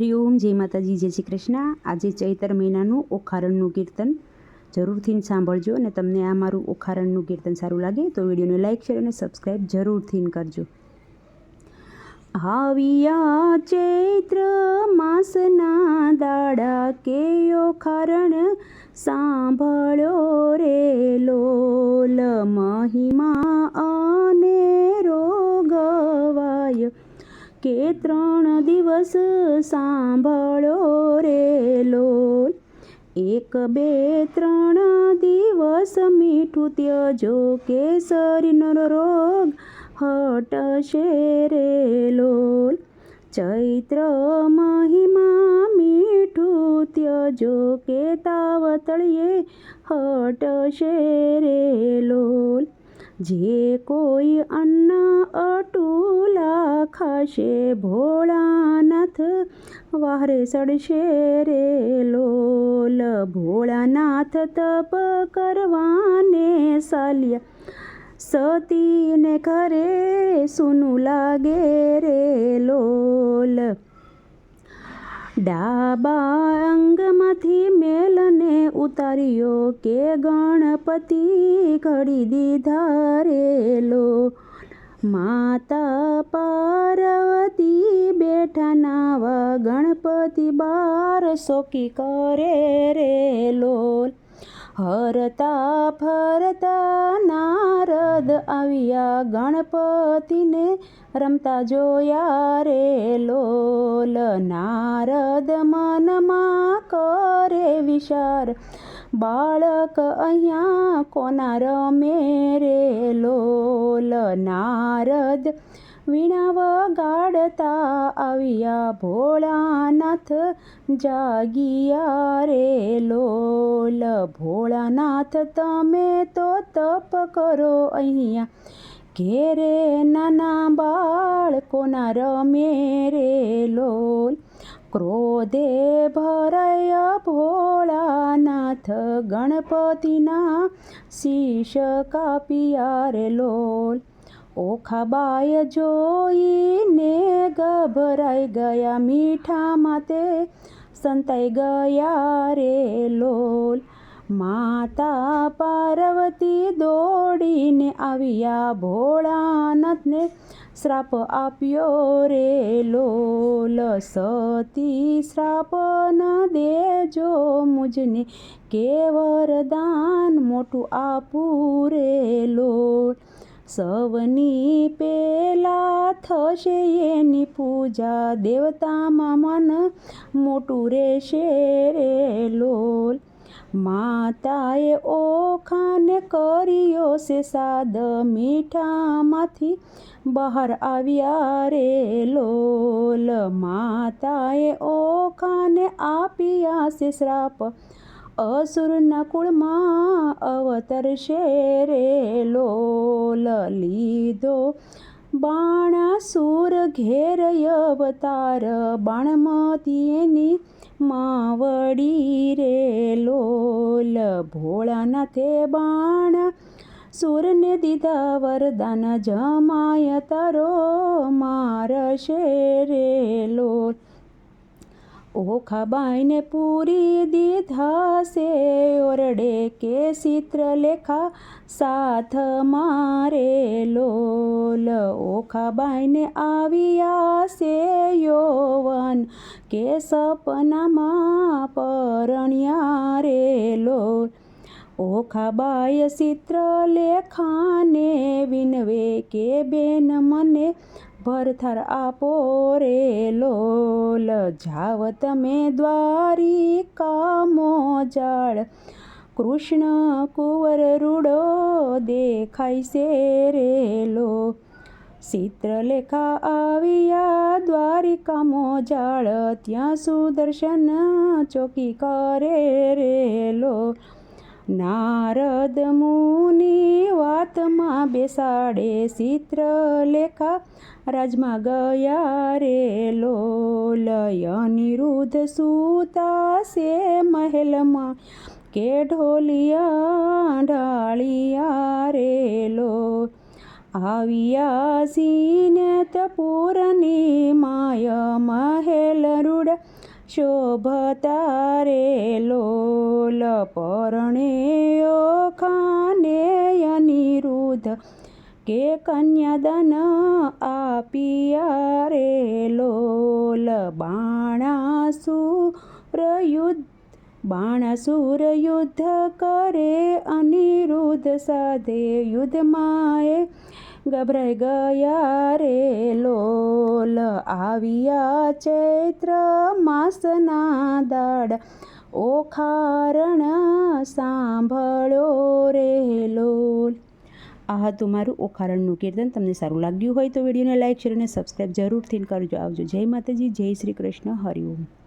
હરિઓમ જય માતાજી, જય શ્રી કૃષ્ણ. આજે ચૈતર મહિનાનું ઓખારણનું કીર્તન જરૂરથી સાંભળજો અને તમને આ મારું ઓખારણનું કીર્તન સારું લાગે તો વિડીયોને લાઈક, શેર અને સબસ્ક્રાઈબ જરૂરથી કરજો. આવ્યા ચૈત્ર માસના દાડા કે ઓખારણ સાંભળો રે લોલ મહિમા. કે ત્રણ દિવસ સાંભળો રે લોલ. એક, બે, ત્રણ દિવસ મીઠું ત્યજો કેસરીનો રોગ હટશે રે લોલ. ચૈત્ર મહિમા મીઠું ત્યજો કે તાવ તળિયે હટશે રે લોલ. જે કોઈ અન્ન અટૂલા ખાશે ભોળાનાથ વારે સડશે રે લોલ. ભોળાનાથ તપ કરવાને સાલ્યા સતીને ઘરે સુનું લાગે રે લોલ. ડાબા અંગમાંથી ઉતાર્યો કે ગણપતિ ઘડી દીધા રેલો. માતા પાર્વતી બેઠા નાવા ગણપતિ બાર સોકી કરે રે લોલ હરતા ફરતા નારદ આવ્યા ગણપતિને રમતા જોયા રે લોલ નારદ મનમાં કરે વિચાર બાળક અહીંયા કોના રમે રે લોલ નારદ વીણા વગાડતા આવ્યા ભોળાનાથ, જાગિયા રે લોલ ભોળાનાથ, તમે તો તપ કરો અહીંયા. ઘેરે નાના બાળકોના રમે રે લોલ ક્રોધે ભરય ભોળાનાથ ગણપતિના શીશ કાપિયા રે લોલ ઓખાબાય જોઈને ગભરાઈ ગયા મીઠામાં તે સંતાઈ ગયા રે લોલ માતા પાર્વતી દોડીને આવ્યા ભોળાનાથને શ્રાપ આપ્યો રે લોલ સતી શ્રાપ ન દેજો મુજને કે વરદાન મોટું આપું રે લોલ. સવની પેલા થશે એની પૂજા દેવતામાં મન મોટું રહેશે રે લોલ. માતાએ ઓખાને કર્યો છે સાદ મીઠામાંથી. બહાર આવ્યા રે લોલ, માતાએ ઓખાને આપ્યા છે શ્રાપ. અસુરના કુળમાં અવતરશે રે લોલ લીધો. બાણાસુર ઘેર અવતાર બાણમતી એની માવડી રે લોલ ભોળાનાથે બાણ સુરને દીધા વરદાન જમાય તારો મારશે રે લોલ ઓખાબાઈને પૂરી દીધા સે ઓરડે કે ચિત્રલેખા સાથ મારે લોલ ઓખાબાઈને આવ્યા છે કે સપનામાં પરણ્યા રે લોલ ઓખાબાય ચિત્રલેખાને વિનવે કે બેન મને ભરથર આપો રે લોલ જાવ તમે દ્વારિકા મોજાળ કૃષ્ણ કુંવર રૂડો દેખાય છે રે લો. ચિત્રલેખા આવ્યા, દ્વારિકામો જાળ, ત્યાં સુદર્શન ચોકી કરે રે લો નારદ મુનિ વાતમાં બેસાડે, ચિત્રલેખા રાજમાં ગયા રેલો. લય અનિરુદ્ધ સૂતા સે મહેલમાં, કે ઢોલિયા લો આવ્યા સીને તપૂરની માય મહેલ રૂડ. શોભતા રે લોલ પરણે ખાને અનિરુદ્ધ. કે કન્યાદાન આપિયા રે લોલ બાણાસુર યુદ્ધ બાણાસુર યુદ્ધ કરે અનિરુદ્ધ, સાધે યુદ્ધમાં ગભરાઈ ગયા રે લોલ. આવ્યા ચૈત્ર માસના દાડ. ઓખારણ સાંભળો રે લોલ. આ હતું મારું ઓખારણનું કીર્તન તમને સારું લાગ્યું હોય તો વિડીયોને લાઇક શેર અને સબસ્ક્રાઈબ જરૂરથી કરજો. આવજો. જય માતાજી, જય શ્રી કૃષ્ણ. હરિઓમ